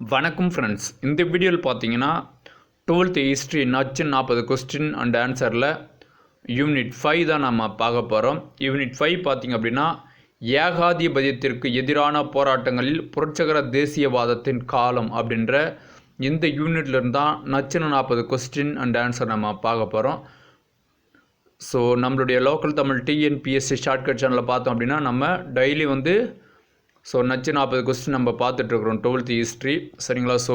வணக்கம் ஃப்ரெண்ட்ஸ் இந்த வீடியோவில் பார்த்தீங்கன்னா டுவெல்த் ஹிஸ்ட்ரி நச்சு நாற்பது கொஸ்டின் அண்ட் ஆன்சரில் யூனிட் ஃபைவ் தான் நம்ம பார்க்க போகிறோம் யூனிட் ஃபைவ் பார்த்தீங்க அப்படின்னா ஏகாதிபத்தியத்திற்கு எதிரான போராட்டங்களில் புரட்சகர தேசியவாதத்தின் காலம் அப்படின்ற இந்த யூனிட்லேருந்து தான் நச்சுன்னு நாற்பது கொஸ்டின் அண்ட் ஆன்சர் நம்ம பார்க்க போகிறோம் ஸோ நம்மளுடைய லோக்கல் தமிழ் டிஎன்பிஎஸ்சி ஷார்ட்கட் சேனலில் பார்த்தோம் அப்படின்னா நம்ம டெய்லி வந்து ஸோ நச்சு நாற்பது கொஸ்டின் நம்ம பார்த்துட்ருக்குறோம் டுவெல்த் ஹிஸ்ட்ரி சரிங்களா? ஸோ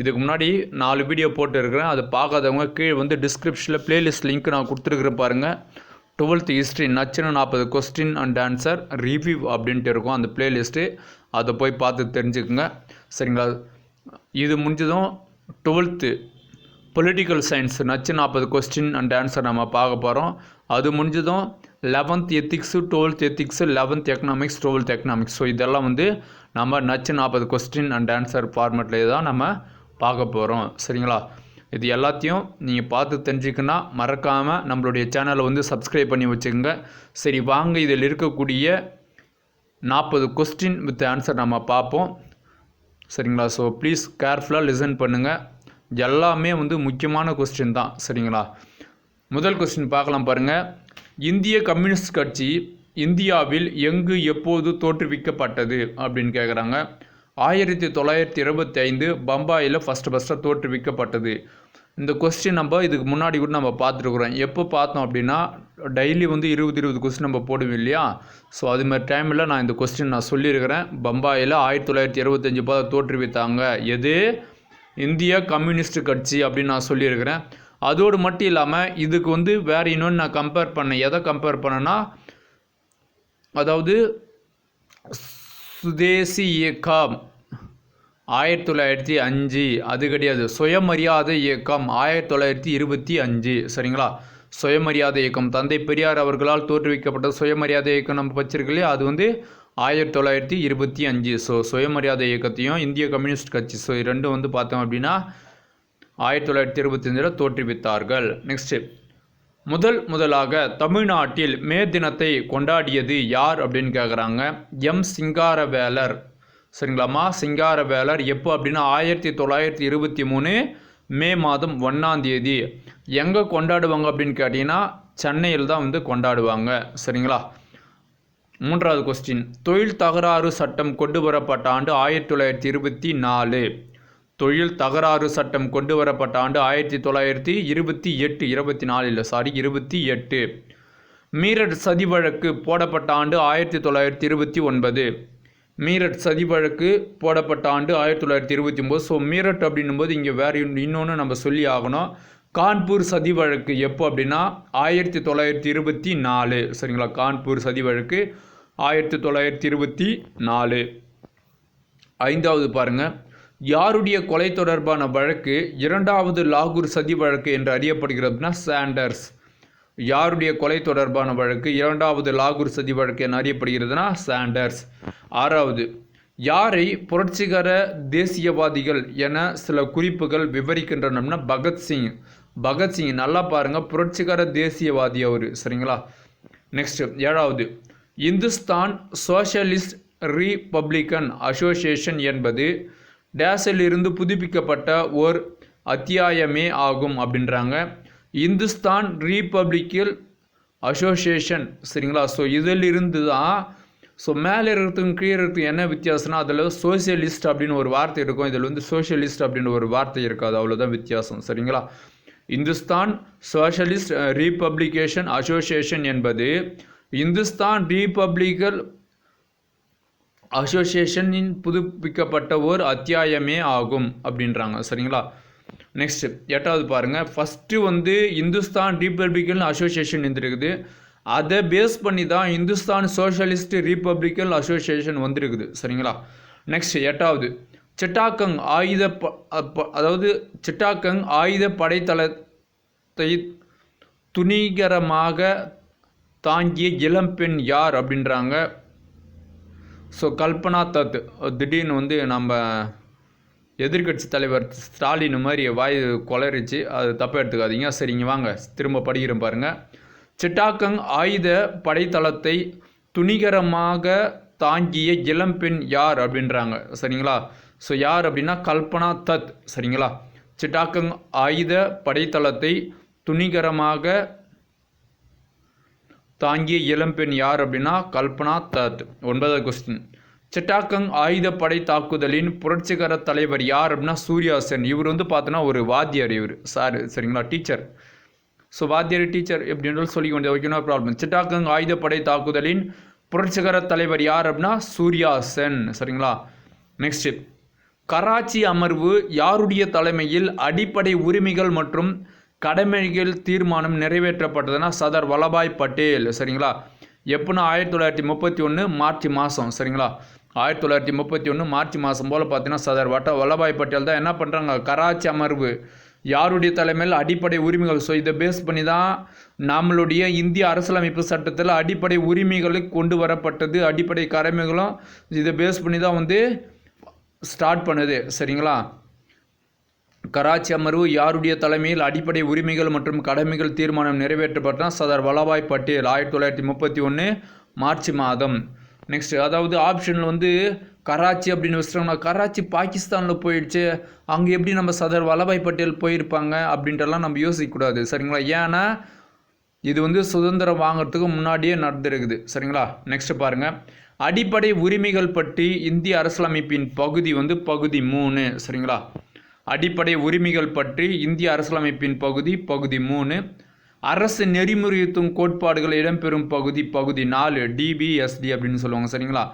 இதுக்கு முன்னாடி நாலு வீடியோ போட்டு இருக்கிறேன் அதை பார்க்காதவங்க கீழே வந்து டிஸ்கிரிப்ஷனில் ப்ளேலிஸ்ட் லிங்க் நான் கொடுத்துருக்குறேன் பாருங்கள் டுவெல்த் ஹிஸ்ட்ரி நச்சுன்னு நாற்பது கொஸ்டின் அண்ட் ஆன்சர் ரிவ்யூ அப்படின்ட்டு இருக்கும் அந்த பிளேலிஸ்ட்டு அதை போய் பார்த்து தெரிஞ்சுக்குங்க. சரிங்களா? இது முடிஞ்சதும் டுவெல்த்து பொலிட்டிக்கல் சயின்ஸ் நச்சு நாற்பது கொஸ்டின் அண்ட் ஆன்சர் நம்ம பார்க்க போகிறோம் அது முடிஞ்சதும் eleventh ethics twelfth ethics eleventh economics twelfth economics so இதெல்லாம் வந்து நம்ம நச்சு நாற்பது கொஸ்டின் அண்ட் ஆன்சர் ஃபார்மேட்லேயே தான் நம்ம பார்க்க போகிறோம் சரிங்களா? இது எல்லாத்தையும் நீங்கள் பார்த்து தெரிஞ்சுக்கன்னா மறக்காமல் நம்மளுடைய சேனலை வந்து சப்ஸ்கிரைப் பண்ணி வச்சுக்கோங்க. சரி வாங்க. இதில் இருக்கக்கூடிய நாற்பது கொஸ்டின் வித் ஆன்சர் நம்ம பார்ப்போம். சரிங்களா? ஸோ ப்ளீஸ் கேர்ஃபுல்லாக லிசன் பண்ணுங்கள் எல்லாமே வந்து முக்கியமான கொஸ்டின் தான். சரிங்களா? முதல் கொஸ்டின் பார்க்கலாம் பாருங்கள் இந்திய கம்யூனிஸ்ட் கட்சி இந்தியாவில் எங்கு எப்போது தோற்றுவிக்கப்பட்டது அப்படின்னு கேட்குறாங்க ஆயிரத்தி தொள்ளாயிரத்தி இருபத்தி ஐந்து பம்பாயில் ஃபஸ்ட்டு ஃபஸ்ட்டாக தோற்றுவிக்கப்பட்டது. இந்த கொஸ்டின் நம்ம இதுக்கு முன்னாடி கூட நம்ம பார்த்துருக்குறோம். எப்போ பார்த்தோம் அப்படின்னா டெய்லி வந்து இருபது இருபது கொஸ்டின் நம்ம போடுவோம் இல்லையா? ஸோ அது மாதிரி டைமில் நான் இந்த கொஸ்டின் நான் சொல்லியிருக்கிறேன். பம்பாயில் ஆயிரத்தி தொள்ளாயிரத்தி இருபத்தஞ்சி பார்த்து தோற்றுவித்தாங்க. எது? இந்திய கம்யூனிஸ்ட் கட்சி அப்படின்னு நான் சொல்லியிருக்கிறேன். அதோடு மட்டும் இல்லாமல் இதுக்கு வந்து வேறு இன்னொன்று நான் கம்பேர் பண்ணேன். எதை கம்பேர் பண்ணேன்னா அதாவது சுதேசி இயக்கம் ஆயிரத்தி தொள்ளாயிரத்தி அஞ்சு அது கிடையாது. சுயமரியாதை இயக்கம் ஆயிரத்தி தொள்ளாயிரத்தி இருபத்தி அஞ்சு சரிங்களா? சுயமரியாதை இயக்கம். தந்தை பெரியார் அவர்களால் தோற்றுவிக்கப்பட்ட சுயமரியாதை இயக்கம் நம்ம வச்சிருக்கலையே அது வந்து ஆயிரத்தி தொள்ளாயிரத்தி இருபத்தி அஞ்சு. ஸோ சுயமரியாதை இயக்கத்தையும் இந்திய கம்யூனிஸ்ட் கட்சி ஸோ ரெண்டும் வந்து பார்த்தோம் அப்படின்னா ஆயிரத்தி தொள்ளாயிரத்தி இருபத்தி அஞ்சில் தோற்றுவித்தார்கள். நெக்ஸ்ட்டு முதல் முதலாக தமிழ்நாட்டில் மே தினத்தை கொண்டாடியது யார் அப்படின்னு கேட்குறாங்க எம். சிங்காரவேலர். சரிங்களாம்மா? சிங்காரவேலர் எப்போ அப்படின்னா ஆயிரத்தி தொள்ளாயிரத்தி இருபத்தி மூணு மே மாதம் ஒன்றாம் தேதி. எங்கே கொண்டாடுவாங்க அப்படின்னு கேட்டிங்கன்னா சென்னையில் தான் வந்து கொண்டாடுவாங்க. சரிங்களா? மூன்றாவது கொஸ்டின் தொழில் தகராறு சட்டம் கொண்டு வரப்பட்ட ஆண்டு ஆயிரத்தி தொள்ளாயிரத்தி இருபத்தி நாலு. தொழில் தகராறு சட்டம் கொண்டு வரப்பட்ட ஆண்டு ஆயிரத்தி தொள்ளாயிரத்தி இருபத்தி எட்டு இருபத்தி நாலு இல்லை சாரி இருபத்தி எட்டு. மீரட் சதி வழக்கு போடப்பட்ட ஆண்டு ஆயிரத்தி தொள்ளாயிரத்தி இருபத்தி ஒன்பது. மீரட் சதி வழக்கு போடப்பட்ட ஆண்டு ஆயிரத்தி தொள்ளாயிரத்தி இருபத்தி ஒம்பது ஸோ மீரட் அப்படின்னும்போது இங்கே வேறு இன்னொன்று நம்ம சொல்லி ஆகணும். கான்பூர் சதி வழக்கு எப்போ அப்படின்னா ஆயிரத்தி தொள்ளாயிரத்தி இருபத்தி நாலு. சரிங்களா? கான்பூர் சதி வழக்கு ஆயிரத்தி தொள்ளாயிரத்தி இருபத்தி நாலு. ஐந்தாவது பாருங்கள் யாருடைய கொலை தொடர்பான வழக்கு இரண்டாவது லாகூர் சதி வழக்கு என்று அறியப்படுகிறதுனா சாண்டர்ஸ். யாருடைய கொலை தொடர்பான வழக்கு இரண்டாவது லாகூர் சதி வழக்கு என அறியப்படுகிறதுனா சாண்டர்ஸ். ஆறாவது யாரை புரட்சிகர தேசியவாதிகள் என சில குறிப்புகள் விவரிக்கின்றனம்னா பகத்சிங் பகத்சிங் நல்லா பாருங்கள் புரட்சிகர தேசியவாதி அவர் சரிங்களா? நெக்ஸ்ட் ஏழாவது இந்துஸ்தான் சோஷலிஸ்ட் ரீபப்ளிக்கன் அசோசியேஷன் என்பது டேஸில் இருந்து புதுப்பிக்கப்பட்ட ஓர் அத்தியாயமே ஆகும் அப்படின்றாங்க. இந்துஸ்தான் ரீபப்ளிக்கல் அசோசியேஷன் சரிங்களா? ஸோ இதில் இருந்து தான் ஸோ மேலே இருக்கிறதுக்கும் கீழே இருக்கிறதுக்கு என்ன வித்தியாசம்னா அதில் சோசியலிஸ்ட் அப்படின்னு ஒரு வார்த்தை இருக்கும். இதில் வந்து சோஷியலிஸ்ட் அப்படின்னு ஒரு வார்த்தை இருக்காது. அவ்வளோதான் வித்தியாசம் சரிங்களா? இந்துஸ்தான் சோஷலிஸ்ட் ரீபப்ளிகேஷன் அசோசியேஷன் என்பது இந்துஸ்தான் ரீபப்ளிக்கல் அசோசியேஷனின் புதுப்பிக்கப்பட்ட ஓர் அத்தியாயமே ஆகும் அப்படின்றாங்க. சரிங்களா? நெக்ஸ்ட் எட்டாவது பாருங்கள் ஃபஸ்ட்டு வந்து இந்துஸ்தான் ரீபப்ளிக்கன் அசோசியேஷன் இருந்திருக்குது. அதை பேஸ் பண்ணி தான் இந்துஸ்தான் சோஷலிஸ்ட் ரீபப்ளிக்கன் அசோசியேஷன் வந்திருக்குது. சரிங்களா? நெக்ஸ்ட் எட்டாவது. சிட்டாக்கங் ஆயுத ப அதாவது சிட்டாக்கங் ஆயுத படைத்தளத்தை துணிகரமாக தாங்கிய இளம்பெண் யார் அப்படின்றாங்க. ஸோ கல்பனா தத் திடீர்னு வந்து நம்ம எதிர்க்கட்சி தலைவர் ஸ்டாலின் மாதிரி வாய் கொளறிச்சு அது தப்பாக எடுத்துக்காதீங்க. சரிங்க வாங்க. திரும்ப படிக்கிறேன் பாருங்கள் சிட்டாக்கங் ஆயுத படைத்தளத்தை துணிகரமாக தாங்கிய இளம்பெண் யார் அப்படின்றாங்க. சரிங்களா? ஸோ யார் அப்படின்னா கல்பனா தத். சரிங்களா? சிட்டாக்கங் ஆயுத படைத்தளத்தை துணிகரமாக தாங்கிய இளம்பெண் யார் அப்படின்னா கல்பனா தத் ஒன்பதாவது கொஸ்டின் சிட்டாக்கங் ஆயுதப்படை தாக்குதலின் புரட்சிகர தலைவர் யார் அப்படின்னா சூர்யா சென் இவர் வந்து பார்த்தோன்னா ஒரு வாத்தியார் இவர். சார் சரிங்களா? டீச்சர். ஸோ வாத்தியார் டீச்சர் எப்படின்றது சொல்லிக்க வேண்டியது ஓகே நோ ப்ராப்ளம் சிட்டாக்கங் ஆயுதப்படை தாக்குதலின் புரட்சிகர தலைவர் யார் அப்படின்னா சூர்யா சென் சரிங்களா? நெக்ஸ்ட்டு கராச்சி அமர்வு யாருடைய தலைமையில் அடிப்படை உரிமைகள் மற்றும் கடமைகள் தீர்மானம் நிறைவேற்றப்பட்டதுன்னா சர்தார் வல்லபாய் பட்டேல் சரிங்களா? எப்போனா ஆயிரத்தி தொள்ளாயிரத்தி முப்பத்தி ஒன்று மார்ச் மாதம் சரிங்களா? ஆயிரத்தி தொள்ளாயிரத்தி முப்பத்தி ஒன்று மார்ச் மாதம் போல் பார்த்தீங்கன்னா சர்தார் வட்ட வல்லபாய் பட்டேல் தான் என்ன பண்ணுறாங்க கராச்சி அமர்வு. யாருடைய தலைமையில் அடிப்படை உரிமைகள்? ஸோ இதை பேஸ் பண்ணி தான் நம்மளுடைய இந்திய அரசியலமைப்பு சட்டத்தில் அடிப்படை உரிமைகளை கொண்டு வரப்பட்டது அடிப்படை கடமைகளும் இதை பேஸ் பண்ணி தான் வந்து ஸ்டார்ட் பண்ணுது சரிங்களா? கராச்சி அமர்வு யாருடைய தலைமையில் அடிப்படை உரிமைகள் மற்றும் கடமைகள் தீர்மானம் நிறைவேற்றப்பட்டால் சர்தார் வல்லபாய் பட்டேல் ஆயிரத்தி தொள்ளாயிரத்தி முப்பத்தி ஒன்று மார்ச் மாதம். நெக்ஸ்ட் அதாவது ஆப்ஷனில் வந்து கராச்சி அப்படின்னு வச்சுட்டோம்னா கராச்சி பாகிஸ்தானில் போயிடுச்சு. அங்கே எப்படி நம்ம சர்தார் வல்லபாய் பட்டேல் போயிருப்பாங்க அப்படின்றலாம் நம்ம யோசிக்கக்கூடாது சரிங்களா? ஏன்னா இது வந்து சுதந்திரம் வாங்குறதுக்கு முன்னாடியே நடந்திருக்குது. சரிங்களா? நெக்ஸ்ட் பாருங்க. அடிப்படை உரிமைகள் பற்றி இந்திய அரசியலமைப்பின் பகுதி வந்து பகுதி மூணு. சரிங்களா? அடிப்படை உரிமைகள் பற்றி இந்திய அரசியலமைப்பின் பகுதி பகுதி மூணு. அரசு நெறிமுறைத்தும் கோட்பாடுகள் இடம்பெறும் பகுதி பகுதி நாலு. டிபிஎஸ்டி அப்படின்னு சொல்லுவாங்க சரிங்களா?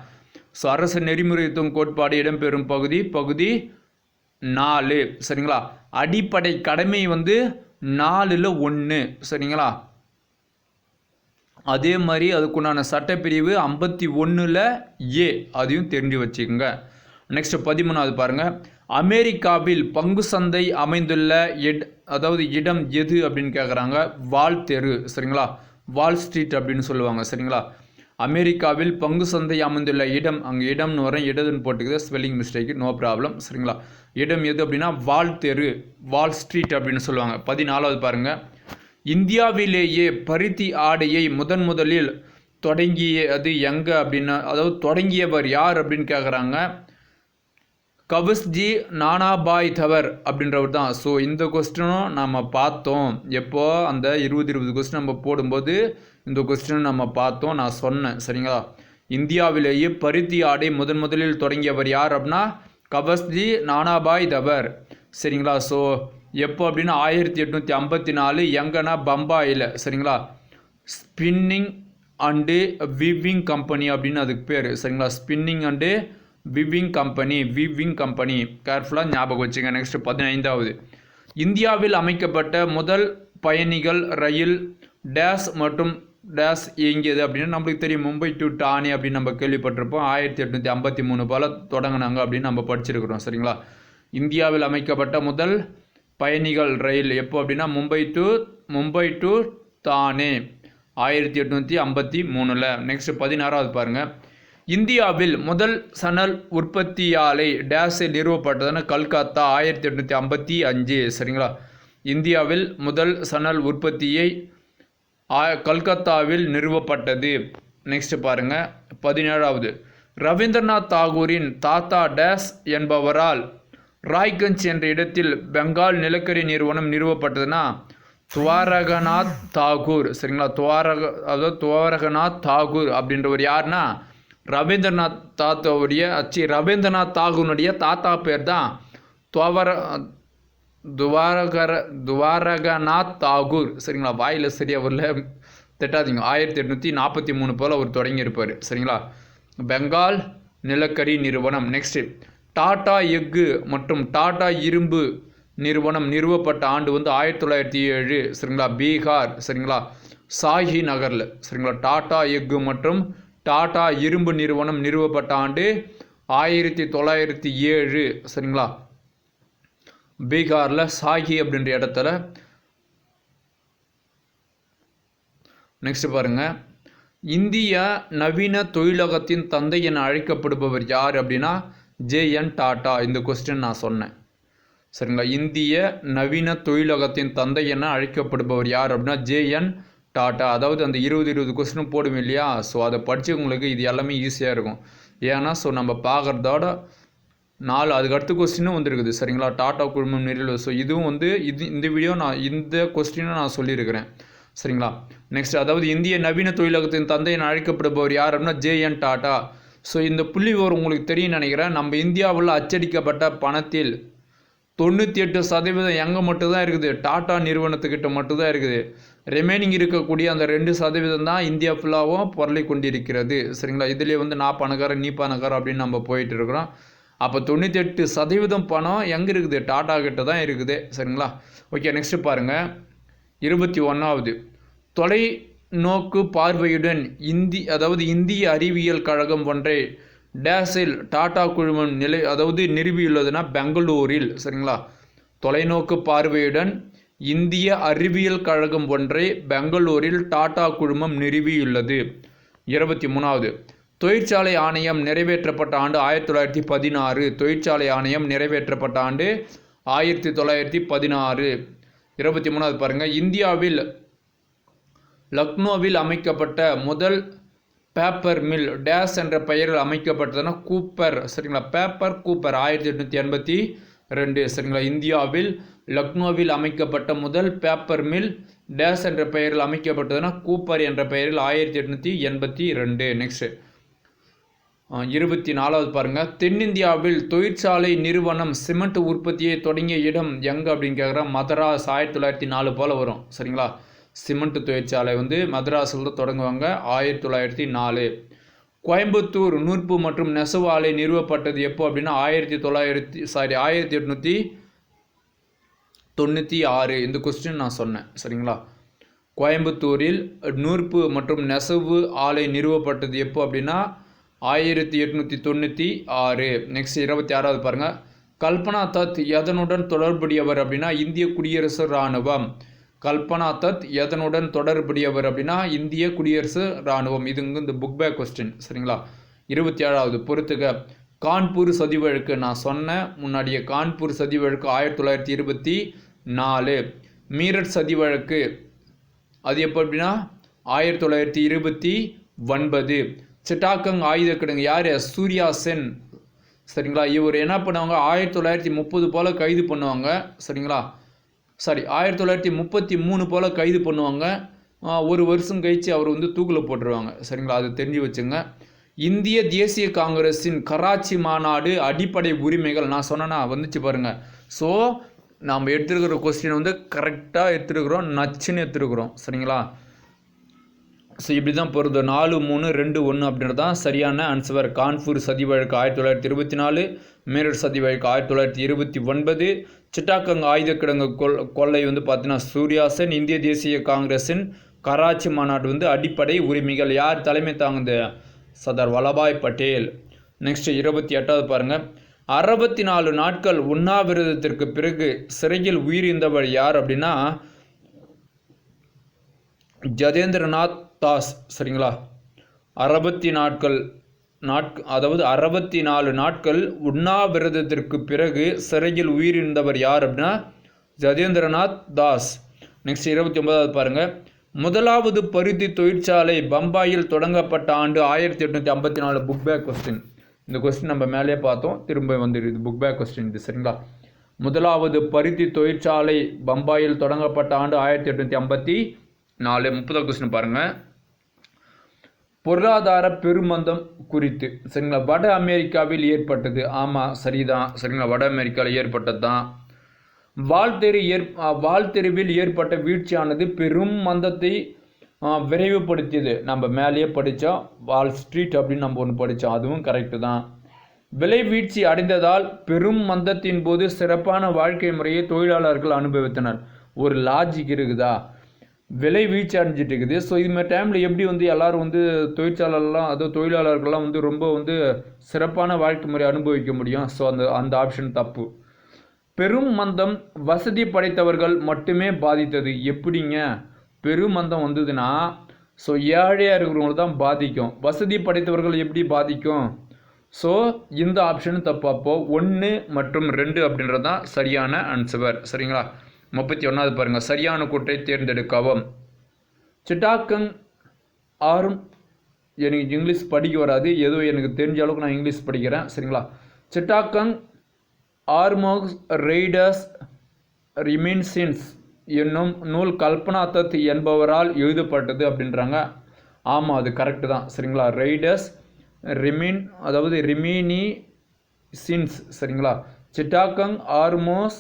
ஸோ அரசு நெறிமுறைத்தும் கோட்பாடு இடம்பெறும் பகுதி பகுதி நாலு சரிங்களா? அடிப்படை கடமை வந்து நாலில் ஒன்று சரிங்களா? அதே மாதிரி அதுக்குண்டான சட்டப்பிரிவு ஐம்பத்தி ஒன்றில் ஏ அதையும் தெரிஞ்சு வச்சுக்கோங்க. நெக்ஸ்ட் பதிமூணாவது பாருங்கள் அமெரிக்காவில் பங்கு சந்தை அமைந்துள்ள எட் அதாவது இடம் எது அப்படின்னு கேட்குறாங்க வால் தெரு சரிங்களா? வால் ஸ்ட்ரீட் அப்படின்னு சொல்லுவாங்க சரிங்களா? அமெரிக்காவில் பங்கு சந்தை அமைந்துள்ள இடம் அங்கே இடம்னு வரேன் இடதுன்னு போட்டுக்குது ஸ்பெல்லிங் மிஸ்டேக்கு நோ ப்ராப்ளம் சரிங்களா? இடம் எது அப்படின்னா வால் தெரு வால் ஸ்ட்ரீட் அப்படின்னு சொல்லுவாங்க. பதினாலாவது பாருங்கள் இந்தியாவிலேயே பருத்தி ஆடையை முதன் முதலில் தொடங்கிய அது எங்கே அப்படின்னா அதாவது தொடங்கியவர் யார் அப்படின்னு கேட்குறாங்க கபஸ்ஜி நானாபாய் தவர் அப்படின்றவர் தான். ஸோ இந்த கொஸ்டினும் நம்ம பார்த்தோம். எப்போ? அந்த இருபது இருபது கொஸ்டின் நம்ம போடும்போது இந்த கொஸ்டினும் நம்ம பார்த்தோம். நான் சொன்னேன். சரிங்களா? இந்தியாவிலேயே பருத்தி ஆடை முதன் முதலில் தொடங்கியவர் யார் அப்படின்னா? கபஸ்ஜி நானாபாய் தவர். சரிங்களா? ஸோ எப்போ அப்படின்னா? ஆயிரத்தி எட்நூற்றி ஐம்பத்தி நாலு எங்கன்னா பம்பாயில். சரிங்களா? ஸ்பின்னிங் அண்டு விவிங் கம்பெனி அப்படின்னு அதுக்கு பேர். சரிங்களா? Spinning and weaving company weaving company கேர்ஃபுல்லாக ஞாபகம் வச்சுங்க. நெக்ஸ்ட் பதினைந்தாவது. இந்தியாவில் அமைக்கப்பட்ட முதல் பயணிகள் ரயில் டேஸ் மற்றும் டேஸ் இயங்கியது அப்படின்னா நம்மளுக்கு தெரியும். மும்பை டு டானி அப்படின்னு நம்ம கேள்விப்பட்டிருப்போம். ஆயிரத்தி எட்நூற்றி ஐம்பத்தி மூணு போல் தொடங்கினாங்க அப்படின்னு நம்ம படிச்சிருக்கிறோம். சரிங்களா? இந்தியாவில் அமைக்கப்பட்ட முதல் பயணிகள் ரயில் எப்போ அப்படின்னா மும்பை டு மும்பை டு தானே ஆயிரத்தி எட்நூற்றி ஐம்பத்தி மூணில். நெக்ஸ்ட் பதினாறாவது பாருங்கள் இந்தியாவில் முதல் சணல் உற்பத்தியாலை டேஸில் நிறுவப்பட்டதுன்னு கல்கத்தா ஆயிரத்தி எட்நூற்றி ஐம்பத்தி அஞ்சு சரிங்களா? இந்தியாவில் முதல் சணல் உற்பத்தியை கல்கத்தாவில் நிறுவப்பட்டது நெக்ஸ்ட் பாருங்க. பதினேழாவது. ரவீந்திரநாத் தாகூரின் தாத்தா டேஸ் என்பவரால் ராய்கஞ்ச் என்ற இடத்தில் பெங்கால் நிலக்கரி நிறுவனம் நிறுவப்பட்டதுன்னா துவாரகநாத் தாகூர் சரிங்களா? துவாரக அதாவது துவாரகநாத் தாகூர் அப்படின்றவர் யாருன்னா ரவீந்திரநாத் தாத்தாவுடைய அச்சி ரவீந்திரநாத் தாகூருடைய தாத்தா பேர் தான் துவர துவாரகர துவாரகநாத் தாகூர். சரிங்களா? வாயில் சரியாக வரல. திட்டாதீங்க. ஆயிரத்தி எட்நூற்றி நாற்பத்தி மூணு போல் அவர் தொடங்கியிருப்பார். சரிங்களா? பெங்கால் நிலக்கரி நிறுவனம். நெக்ஸ்ட் டாடா எஃகு மற்றும் டாடா இரும்பு நிறுவனம் நிறுவப்பட்ட ஆண்டு வந்து ஆயிரத்தி தொள்ளாயிரத்தி ஏழு. சரிங்களா? பீகார். சரிங்களா? சாஹி நகரில். சரிங்களா? டாடா எஃகு மற்றும் டாடா இரும்பு நிறுவனம் நிறுவப்பட்ட ஆண்டு ஆயிரத்தி தொள்ளாயிரத்தி ஏழு சரிங்களா? பீகாரில் சாகி அப்படின்ற இடத்துல. நெக்ஸ்ட் பாருங்க. இந்திய நவீன தொழிலகத்தின் தந்தை என அழைக்கப்படுபவர் யார் அப்படின்னா ஜே என் டாடா. இந்த கொஸ்டின் நான் சொன்னேன். சரிங்களா? இந்திய நவீன தொழிலகத்தின் தந்தை என அழைக்கப்படுபவர் யார் அப்படின்னா ஜேஎன் டாட்டா அதாவது அந்த இருபது இருபது கொஸ்டினும் போடும் இல்லையா? ஸோ அதை படித்தவங்களுக்கு இது எல்லாமே ஈஸியாக இருக்கும். ஏன்னா ஸோ நம்ம பார்க்குறதோட நாலு அதுக்கு அடுத்த கொஸ்டினும் வந்திருக்குது. சரிங்களா? டாட்டா குழுமம் நிறைவு ஸோ இதுவும் வந்து இது இந்த வீடியோ நான் இந்த கொஸ்டினும் நான் சொல்லியிருக்கிறேன். சரிங்களா? நெக்ஸ்ட் அதாவது இந்திய நவீன தொழிலகத்தின் தந்தை என அழைக்கப்படுபவர் யார் அப்படின்னா ஜேஎன் டாட்டா. ஸோ இந்த புள்ளி விவரம் உங்களுக்கு தெரியும் நினைக்கிறேன். நம்ம இந்தியாவில் அச்சடிக்கப்பட்ட பணத்தில் தொண்ணூற்றி எட்டு சதவீதம் எங்கே மட்டும்தான் இருக்குது? டாடா நிறுவனத்துக்கிட்ட மட்டும்தான் இருக்குது. ரிமைனிங் இருக்கக்கூடிய அந்த ரெண்டு சதவீதம் தான் இந்தியா ஃபுல்லாகவும் பொருளை கொண்டிருக்கிறது. சரிங்களா? இதுலேயே வந்து நான் பணக்காரன் நீ பணக்காரன் அப்படின்னு நம்ம போயிட்டு இருக்கிறோம். அப்போ தொண்ணூற்றி எட்டு சதவீதம் பணம் எங்கே இருக்குது? டாடா கிட்ட தான் இருக்குது. சரிங்களா? ஓகே நெக்ஸ்ட்டு பாருங்கள் இருபத்தி ஒன்றாவது தொலைநோக்கு பார்வையுடன் இந்தி அதாவது இந்திய அறிவியல் கழகம் ஒன்றை டேஸில் டாடா குழுமம் நிலை அதாவது நிறுவியுள்ளதுன்னா பெங்களூரில் சரிங்களா? தொலைநோக்கு பார்வையுடன் இந்திய அறிவியல் கழகம் ஒன்றை பெங்களூரில் டாடா குழுமம் நிறுவியுள்ளது. இருபத்தி மூணாவது. தொழிற்சாலை ஆணையம் நிறைவேற்றப்பட்ட ஆண்டு ஆயிரத்தி தொள்ளாயிரத்தி பதினாறு. தொழிற்சாலை ஆணையம் நிறைவேற்றப்பட்ட ஆண்டு ஆயிரத்தி தொள்ளாயிரத்தி பதினாறு. இருபத்தி மூணாவது பாருங்கள் இந்தியாவில் லக்னோவில் அமைக்கப்பட்ட முதல் பேப்பர் மில் டேஸ் என்ற பெயரில் அமைக்கப்பட்டதுன்னா கூப்பர் சரிங்களா? பேப்பர் கூப்பர் ஆயிரத்தி எட்நூற்றி எண்பத்தி ரெண்டு சரிங்களா? இந்தியாவில் லக்னோவில் அமைக்கப்பட்ட முதல் பேப்பர் மில் டேஸ் என்ற பெயரில் அமைக்கப்பட்டதுன்னா கூப்பர் என்ற பெயரில் ஆயிரத்தி எட்நூற்றி எண்பத்தி ரெண்டு. நெக்ஸ்ட் இருபத்தி நாலாவது பாருங்கள் தென்னிந்தியாவில் தொழிற்சாலை நிறுவனம் சிமெண்ட் உற்பத்தியை தொடங்கிய இடம் எங்கே அப்படின்னு கேட்குறா மதராஸ் ஆயிரத்தி தொள்ளாயிரத்தி நாலு போல் வரும் சரிங்களா? சிமெண்ட் தொழிற்சாலை வந்து மதராஸில் தான் தொடங்குவாங்க. ஆயிரத்தி தொள்ளாயிரத்தி நாலு. கோயம்புத்தூர் நூற்பு மற்றும் நெசவு ஆலை நிறுவப்பட்டது எப்போ அப்படின்னா ஆயிரத்தி தொள்ளாயிரத்தி சாரி ஆயிரத்தி எட்நூற்றி தொண்ணூற்றி ஆறு. இந்த கொஸ்டின் நான் சொன்னேன். சரிங்களா? கோயம்புத்தூரில் நூற்பு மற்றும் நெசவு ஆலை நிறுவப்பட்டது எப்போ அப்படின்னா ஆயிரத்தி எட்நூற்றி தொண்ணூற்றி ஆறு. நெக்ஸ்ட் இருபத்தி ஆறாவது பாருங்கள் கல்பனா தத் எதனுடன் தொடர்புடையவர் அப்படின்னா இந்திய குடியரசு இராணுவம் கல்பனா தத் எதனுடன் தொடர்புடையவர் அப்படின்னா இந்திய குடியரசு இராணுவம். இதுங்க இந்த புக் பேக் கொஸ்டின் சரிங்களா? இருபத்தி ஏழாவது பொறுத்துக. கான்பூர் சதி வழக்கு நான் சொன்னேன் முன்னாடியே கான்பூர் சதி வழக்கு ஆயிரத்தி தொள்ளாயிரத்தி இருபத்தி நாலு. மீரட் சதி வழக்கு அது எப்போ அப்படின்னா ஆயிரத்தி தொள்ளாயிரத்தி இருபத்தி ஒன்பது. சிட்டாக்கங் ஆயுத கிடங்கு யார்? சூர்யா சென். சரிங்களா? இவர் என்ன பண்ணுவாங்க? ஆயிரத்தி தொள்ளாயிரத்தி முப்பது போல் கைது பண்ணுவாங்க. சரிங்களா? சாரி ஆயிரத்தி தொள்ளாயிரத்தி முப்பத்தி மூணு போல் கைது பண்ணுவாங்க. ஒரு வருஷம் கழித்து அவர் வந்து தூக்கில் போட்டுருவாங்க. சரிங்களா? அது தெரிஞ்சு வச்சுங்க. இந்திய தேசிய காங்கிரஸின் கராச்சி மாநாடு அடிப்படை உரிமைகள். நான் சொன்னேன்னா வந்துச்சு பாருங்க. ஸோ நாம் எடுத்துருக்கிற கொஸ்டின் வந்து கரெக்டாக எடுத்துருக்குறோம் நச்சுன்னு எடுத்துருக்குறோம். சரிங்களா? ஸோ இப்படி தான் பொருது நாலு மூணு ரெண்டு ஒன்று அப்படின்றது தான் சரியான ஆன்சர் கான்பூர் சதி வழக்கு ஆயிரத்தி தொள்ளாயிரத்தி இருபத்தி நாலு மீரட் சதி வழக்கு ஆயிரத்தி தொள்ளாயிரத்தி இருபத்தி ஒன்பது சிட்டாக்கங் ஆயுத கிடங்கு கொல் கொள்ளை வந்து பார்த்தீங்கன்னா சூர்யாசன் இந்திய தேசிய காங்கிரஸின் கராச்சி மாநாடு வந்து அடிப்படை உரிமைகள். யார் தலைமை தாங்குது? சர்தார் வல்லபாய் பட்டேல். நெக்ஸ்ட் இருபத்தி எட்டாவது பாருங்கள் அறுபத்தி நாலு நாட்கள் உண்ணாவிரதத்திற்கு பிறகு சிறையில் உயிரிழந்தவர் யார் அப்படின்னா ஜதேந்திரநாத் தாஸ். சரிங்களா? அறுபத்தி நாட்கள் நாட் அதாவது அறுபத்தி நாலு நாட்கள் உண்ணாவிரதத்திற்கு பிறகு சிறையில் உயிரிழந்தவர் யார் அப்படின்னா ஜதேந்திரநாத் தாஸ். நெக்ஸ்ட் இருபத்தி ஒன்பதாவது பாருங்க. முதலாவது பருத்தி தொழிற்சாலை பம்பாயில் தொடங்கப்பட்ட ஆண்டு ஆயிரத்தி எட்நூற்றி ஐம்பத்தி நாலு புக் பேக் கொஸ்டின் இந்த கொஸ்டின் நம்ம மேலே பார்த்தோம். திரும்ப வந்துடுது புக் பேக் கொஸ்டின் இது சரிங்களா? முதலாவது பருத்தி தொழிற்சாலை பம்பாயில் தொடங்கப்பட்ட ஆண்டு ஆயிரத்தி எட்நூற்றி ஐம்பத்தி நாலு முப்பதாவது கொஸ்டின் பாருங்கள் பொருளாதார பெருமந்தம் குறித்து. சரிங்களா? வட அமெரிக்காவில் ஏற்பட்டது. ஆமாம் சரிதான். சரிங்களா? வட அமெரிக்காவில் ஏற்பட்டது தான். வாழ்த்தெரு ஏற் வாழ்த்தெருவில் ஏற்பட்ட வீழ்ச்சியானது பெரும் மந்தத்தை விரைவுபடுத்தியது. நம்ம மேலேயே படித்தோம் வால் ஸ்ட்ரீட் அப்படின்னு நம்ம ஒன்று படித்தோம் அதுவும் கரெக்டு தான். விலை வீழ்ச்சி அடைந்ததால் பெரும் மந்தத்தின் போது சிறப்பான வாழ்க்கை முறையை தொழிலாளர்கள் அனுபவித்தனர். ஒரு லாஜிக் இருக்குதா? விலை வீழ்ச்சி அடைஞ்சிட்டு இருக்குது. ஸோ இது மாதிரி டைமில் எப்படி வந்து எல்லாரும் வந்து தொழிற்சாலர்லாம் அதாவது தொழிலாளர்கள்லாம் வந்து ரொம்ப வந்து சிறப்பான வாழ்க்கை முறை அனுபவிக்க முடியும். ஸோ அந்த அந்த ஆப்ஷன் தப்பு. பெரும் மந்தம் வசதி படைத்தவர்கள் மட்டுமே பாதித்தது. எப்படிங்க? பெரும் மந்தம் வந்ததுன்னா ஸோ ஏழையாக இருக்கிறவங்களுக்கு தான் பாதிக்கும். வசதி படைத்தவர்கள் எப்படி பாதிக்கும்? ஸோ இந்த ஆப்ஷன் தப்பு. அப்போது ஒன்று மற்றும் ரெண்டு அப்படின்றது தான் சரியான ஆன்சர் சரிங்களா? முப்பத்தி ஒன்றாவது பாருங்கள் சரியான கூற்றை தேர்ந்தெடுக்கவும். சிட்டாக்கங் ஆறும் எனக்கு இங்கிலீஷ் படிக்க வராது. ஏதோ எனக்கு தெரிஞ்ச அளவுக்கு நான் இங்கிலீஷ் படிக்கிறேன். சரிங்களா? சிட்டாக்கங் ஆர்மோக்ஸ் ரெய்டர்ஸ் ரிமின்சின்ஸ் என்னும் நூல் கல்பனா தத் என்பவரால் எழுதப்பட்டது அப்படின்றாங்க. ஆமாம் அது கரெக்டு தான். சரிங்களா? ரைடர்ஸ் ரிமின் அதாவது ரிமினி சின்ஸ் சரிங்களா? சிட்டாக்கங் ஆர்மோஸ்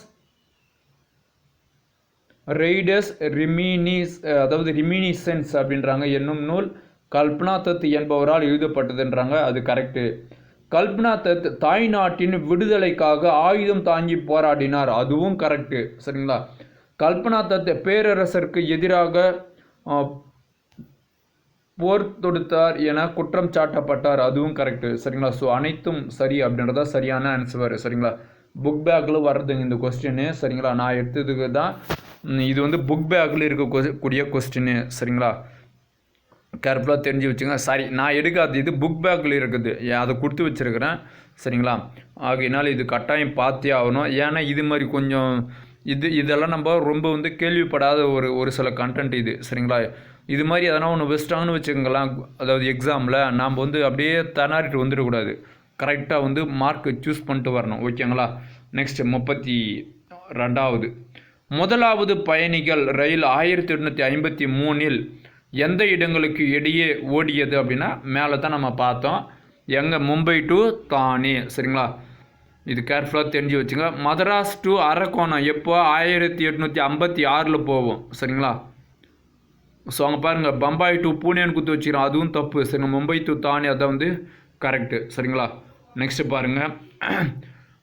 ரெய்டர்ஸ் ரிமினிஸ் அதாவது ரிமினிசென்ஸ் அப்படின்றாங்க. என்னும் நூல் கல்பனா தத் என்பவரால் எழுதப்பட்டதுன்றாங்க. அது கரெக்டு கல்பனா தத் தாய்நாட்டின் விடுதலைக்காக ஆயுதம் தாங்கி போராடினார். அதுவும் கரெக்டு சரிங்களா? கல்பனா தத் பேரரசருக்கு எதிராக போர் தொடுத்தார் என குற்றம் சாட்டப்பட்டார். அதுவும் கரெக்டு சரிங்களா? ஸோ அனைத்தும் சரி அப்படின்றதா சரியான ஆன்சர் சரிங்களா? புக் பேக்கில் வர்றதுங்க இந்த கொஸ்டின்னு சரிங்களா? நான் எடுத்ததுக்கு தான் இது வந்து புக் பேக்கில் இருக்கக்கூடிய கொஸ்டின் சரிங்களா? கேர்ஃபுல்லாக தெரிஞ்சு வச்சுங்க. சாரி நான் எடுக்காத இது புக் பேக்கில் இருக்குது. ஏன் அதை கொடுத்து வச்சுருக்கிறேன் சரிங்களா? ஆகையினால் இது கட்டாயம் பார்த்தே ஆகணும். ஏன்னா இது மாதிரி கொஞ்சம் இது இதெல்லாம் நம்ம ரொம்ப வந்து கேள்விப்படாத ஒரு ஒரு சில கண்டென்ட் இது சரிங்களா? இது மாதிரி எதனா ஒன்று வச்சிட்டாங்கன்னு வச்சுக்கோங்களேன். அதாவது எக்ஸாமில் நாம் வந்து அப்படியே தனாரிட்டு வந்துடக்கூடாது. கரெக்டாக வந்து மார்க் சூஸ் பண்ணிட்டு வரணும் ஓகேங்களா? நெக்ஸ்ட் முப்பத்தி ரெண்டாவது. முதலாவது பயணிகள் ரயில் ஆயிரத்தி எட்நூற்றி ஐம்பத்தி மூணில் எந்த இடங்களுக்கு இடையே ஓடியது அப்படின்னா மேலே தான் நம்ம பார்த்தோம். எங்கே? மும்பை டு தானே. சரிங்களா? இது கேர்ஃபுல்லாக தெரிஞ்சு வச்சுங்க. மதராஸ் டு அரக்கோணம். எப்போ? ஆயிரத்தி எட்நூற்றி ஐம்பத்தி ஆறில் போவோம். சரிங்களா? ஸோ அங்கே பாருங்கள் பம்பாய் டு பூனேன்னு குத்து வச்சுக்கிறோம். அதுவும் தப்பு. சரிங்க மும்பை டு தானே. அதான் வந்து கரெக்டு சரிங்களா? நெக்ஸ்ட்டு பாருங்கள்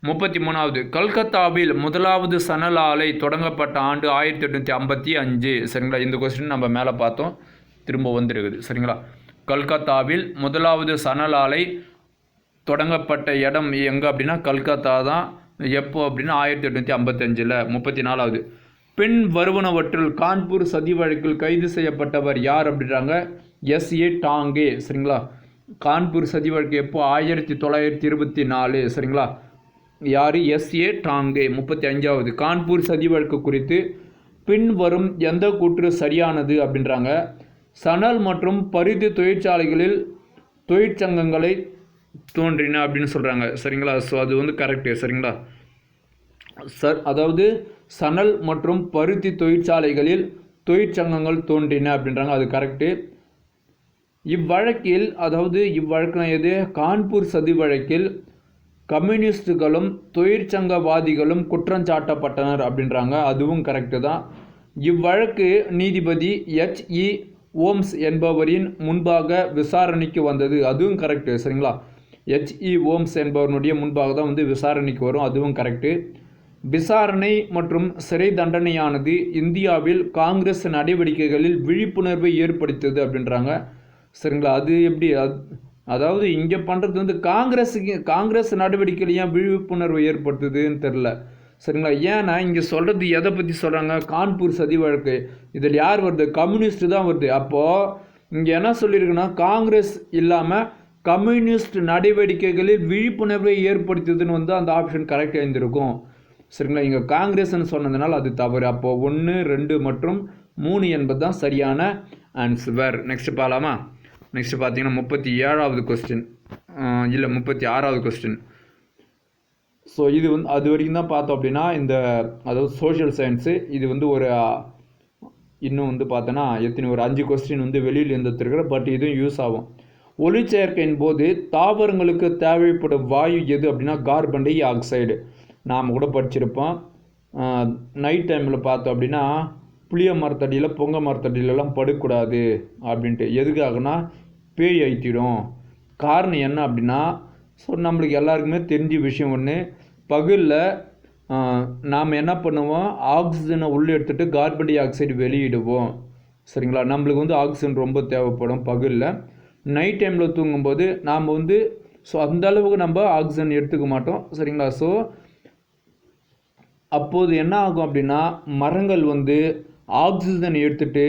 முப்பத்தி மூணாவது கல்கத்தாவில் முதலாவது சணல் ஆலை தொடங்கப்பட்ட ஆண்டு ஆயிரத்தி எட்நூற்றி ஐம்பத்தி அஞ்சு. சரிங்களா? இந்த கொஸ்டின் நம்ம மேலே பார்த்தோம். திரும்ப வந்துருக்குது. சரிங்களா? கல்கத்தாவில் முதலாவது சணல் ஆலை தொடங்கப்பட்ட இடம் எங்கே அப்படின்னா கல்கத்தா தான். எப்போ அப்படின்னா ஆயிரத்தி எட்நூற்றி ஐம்பத்தஞ்சில் முப்பத்தி நாலாவது. பின் வருவனவற்றில் கான்பூர் சதி வழக்கில் கைது செய்யப்பட்டவர் யார் அப்படின்றாங்க? எஸ். ஏ. டாங்கே. சரிங்களா? கான்பூர் சதி வழக்கு எப்போ? ஆயிரத்தி தொள்ளாயிரத்தி இருபத்தி நாலு. சரிங்களா? யார் எஸ் ஏ டாங்கே. முப்பத்தி அஞ்சாவது கான்பூர் சதி வழக்கு குறித்து பின்வரும் எந்த கூற்று சரியானது அப்படின்றாங்க. சணல் மற்றும் பருத்தி தொழிற்சாலைகளில் தொழிற்சங்கங்களை தோன்றின அப்படின்னு சொல்கிறாங்க சரிங்களா? ஸோ அது வந்து கரெக்டு சரிங்களா? சர் அதாவது சணல் மற்றும் பருத்தி தொழிற்சாலைகளில் தொழிற்சங்கங்கள் தோன்றின அப்படின்றாங்க. அது கரெக்டு இவ்வழக்கில் அதாவது இவ்வழக்கு எது? கான்பூர் சதி வழக்கில் கம்யூனிஸ்டுகளும் தொழிற்சங்கவாதிகளும் குற்றம் சாட்டப்பட்டனர் அப்படின்றாங்க. அதுவும் கரெக்டு தான். இவ்வழக்கு நீதிபதி எச். இ. ஓம்ஸ் என்பவரின் முன்பாக விசாரணைக்கு வந்தது. அதுவும் கரெக்டு சரிங்களா? எச். இ. ஓம்ஸ் என்பவருடைய முன்பாக தான் வந்து விசாரணைக்கு வரும். அதுவும் கரெக்டு விசாரணை மற்றும் சிறை தண்டனையானது இந்தியாவில் காங்கிரஸ் நடவடிக்கைகளில் விழிப்புணர்வை ஏற்படுத்தியது அப்படின்றாங்க. சரிங்களா? அது எப்படி? அது அதாவது இங்கே பண்ணுறது வந்து காங்கிரஸுக்கு காங்கிரஸ் நடவடிக்கையில் ஏன் விழிப்புணர்வு ஏற்படுத்துதுன்னு தெரில சரிங்களா? ஏன்னா இங்கே சொல்கிறது எதை பற்றி சொல்கிறாங்க கான்பூர் சதி வழக்கு. இதில் யார் வருது? கம்யூனிஸ்ட் தான் வருது. அப்போது இங்கே என்ன சொல்லியிருக்குன்னா காங்கிரஸ் இல்லாமல் கம்யூனிஸ்ட் நடவடிக்கைகளில் விழிப்புணர்வை ஏற்படுத்துதுன்னு வந்து அந்த ஆப்ஷன் கரெக்டாக இருந்திருக்கும் சரிங்களா? இங்கே காங்கிரஸ்ன்னு சொன்னதுனால அது தவறு. அப்போது ஒன்று ரெண்டு மற்றும் மூணு என்பது தான் சரியான ஆன்சர் நெக்ஸ்ட் பார்க்கலாமா நெக்ஸ்ட் பார்த்தீங்கன்னா முப்பத்தி ஏழாவது கொஸ்டின் இல்லை முப்பத்தி ஆறாவது கொஸ்டின் ஸோ இது வந்து அது வரைக்கும் தான் பார்த்தோம் அப்படின்னா இந்த அதாவது சோஷியல் சயின்ஸு இது வந்து ஒரு இன்னும் வந்து பார்த்தோன்னா எத்தனை ஒரு அஞ்சு கொஸ்டின் வந்து வெளியில் இருந்துருக்குற பட் இதுவும் யூஸ் ஆகும். ஒளிச்சேர்க்கையின் போது தாவரங்களுக்கு தேவைப்படும் வாயு எது அப்படின்னா கார்பன் டை ஆக்சைடு. நாம் கூட படிச்சிருப்போம். நைட் டைமில் பார்த்தோம் அப்படின்னா புளிய மரத்தடியில் பொங்க மரத்தடியிலலாம் படுக்கூடாது அப்படின்ட்டு. எதுக்காகனா பேய் ஐத்திடும். காரணம் என்ன அப்படின்னா ஸோ நம்மளுக்கு எல்லாருக்குமே தெரிஞ்ச விஷயம் ஒன்று பகலில் நாம் என்ன பண்ணுவோம் ஆக்சிஜனை உள்ளே எடுத்துகிட்டு கார்பன் டை ஆக்சைடு வெளியிடுவோம். சரிங்களா? நம்மளுக்கு வந்து ஆக்சிஜன் ரொம்ப தேவைப்படும் பகலில். நைட் டைமில் தூங்கும்போது நாம் வந்து ஸோ அந்த அளவுக்கு நம்ம ஆக்சிஜன் எடுத்துக்க மாட்டோம். சரிங்களா? ஸோ அப்போது என்ன ஆகும் அப்படின்னா மரங்கள் வந்து ஆக்சிஜன் எடுத்துட்டு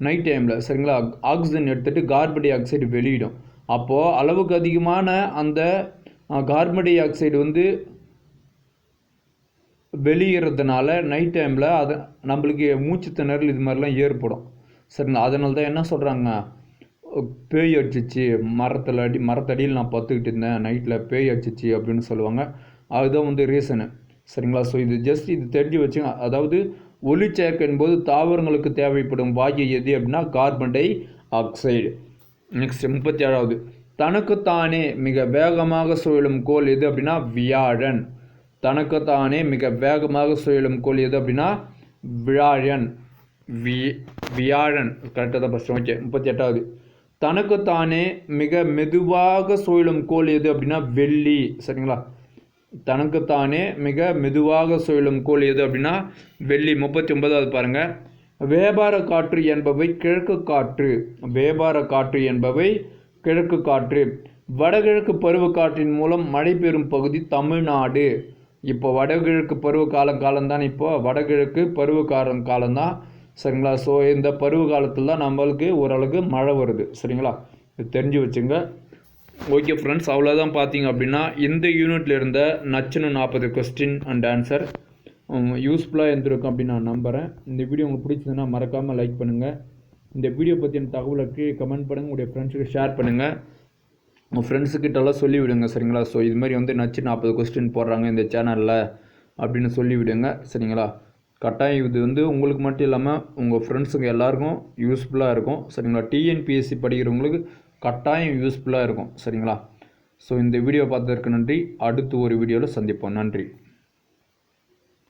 நைட் டைமில் சரிங்களா? ஆக்சிஜன் எடுத்துகிட்டு கார்பன் டை ஆக்சைடு வெளியிடும். அப்போது அளவுக்கு அதிகமான அந்த கார்பன் டை ஆக்சைடு வந்து வெளியேறதுனால நைட் டைமில் அது நம்மளுக்கு மூச்சு திணறல் இது மாதிரிலாம் ஏற்படும். சரிங்களா? அதனால தான் என்ன சொல்கிறாங்க பேய் அடிச்சிச்சு மரத்தில் அடி மரத்தடியில் நான் பத்துக்கிட்டு இருந்தேன் நைட்டில் பேய் அடிச்சிச்சு அப்படின்னு சொல்லுவாங்க. அதுதான் வந்து ரீசனு சரிங்களா? ஸோ இது ஜஸ்ட் இது தெரிஞ்சு வச்சுங்க. அதாவது ஒளிச்சேர்க்கை என்பது தாவரங்களுக்கு தேவைப்படும் வாயு எது அப்படின்னா கார்பன் டை ஆக்சைடு. நெக்ஸ்ட் முப்பத்தி ஏழாவது தனக்குத்தானே மிக வேகமாக சுழலும் கோள் எது அப்படின்னா வியாழன். தனக்குத்தானே மிக வேகமாக சுழலும் கோள் எது அப்படின்னா வியாழன். வி வியாழன். கரெக்டாக தான் ஃபஸ்ட் ஓகே முப்பத்தி எட்டாவது தனக்குத்தானே மிக மெதுவாக சுழலும் கோள் எது அப்படின்னா வெள்ளி. சரிங்களா? தனக்குத்தானே மிக மெதுவாக சுழலும் கோள் எது அப்படின்னா வெள்ளி முப்பத்தி ஒன்பதாவது பாருங்கள் வியாபார காற்று என்பவை கிழக்கு காற்று. வியாபார காற்று என்பவை கிழக்கு காற்று. வடகிழக்கு பருவக்காற்றின் மூலம் மழை பெறும் பகுதி தமிழ்நாடு. இப்போ வடகிழக்கு பருவ காலம் காலம்தான் இப்போ. வடகிழக்கு பருவ காலம் காலம்தான். சரிங்களா? ஸோ இந்த பருவ காலத்தில் தான் நம்மளுக்கு ஓரளவுக்கு மழை வருது. சரிங்களா? இது தெரிஞ்சு வச்சுங்க. ஓகே ஃப்ரெண்ட்ஸ் அவ்வளோதான் பார்த்தீங்க அப்படின்னா இந்த யூனிட்ல இருந்த நச்சுன்னு நாற்பது கொஸ்டின் அண்ட் ஆன்சர் யூஸ்ஃபுல்லாக இருந்திருக்கும் அப்படின்னு நான் நம்புகிறேன் இந்த வீடியோ உங்களுக்கு பிடிச்சதுன்னா மறக்காமல் லைக் பண்ணுங்கள் இந்த வீடியோ பற்றின தகவலை கீழே கமெண்ட் பண்ணுங்கள் உங்களுடைய ஃப்ரெண்ட்ஸுக்கு ஷேர் பண்ணுங்கள் உங்கள் ஃப்ரெண்ட்ஸுக்கிட்டலாம் சொல்லிவிடுங்க சரிங்களா? ஸோ இது மாதிரி வந்து நச்சு நாற்பது கொஸ்டின் போடுறாங்க இந்த சேனலில் அப்படின்னு சொல்லிவிடுங்க சரிங்களா? கட்டாயம் இது வந்து உங்களுக்கு மட்டும் இல்லாமல் உங்கள் ஃப்ரெண்ட்ஸுங்க எல்லாருக்கும் யூஸ்ஃபுல்லாக இருக்கும் சரிங்களா? டிஎன்பிஎஸ்சி படிக்கிறவங்களுக்கு கட்டாயம் யூஸ்ஃபுல்லாக இருக்கும் சரிங்களா? ஸோ இந்த வீடியோ பார்த்ததற்கு நன்றி. அடுத்து ஒரு வீடியோவில் சந்திப்போம். நன்றி.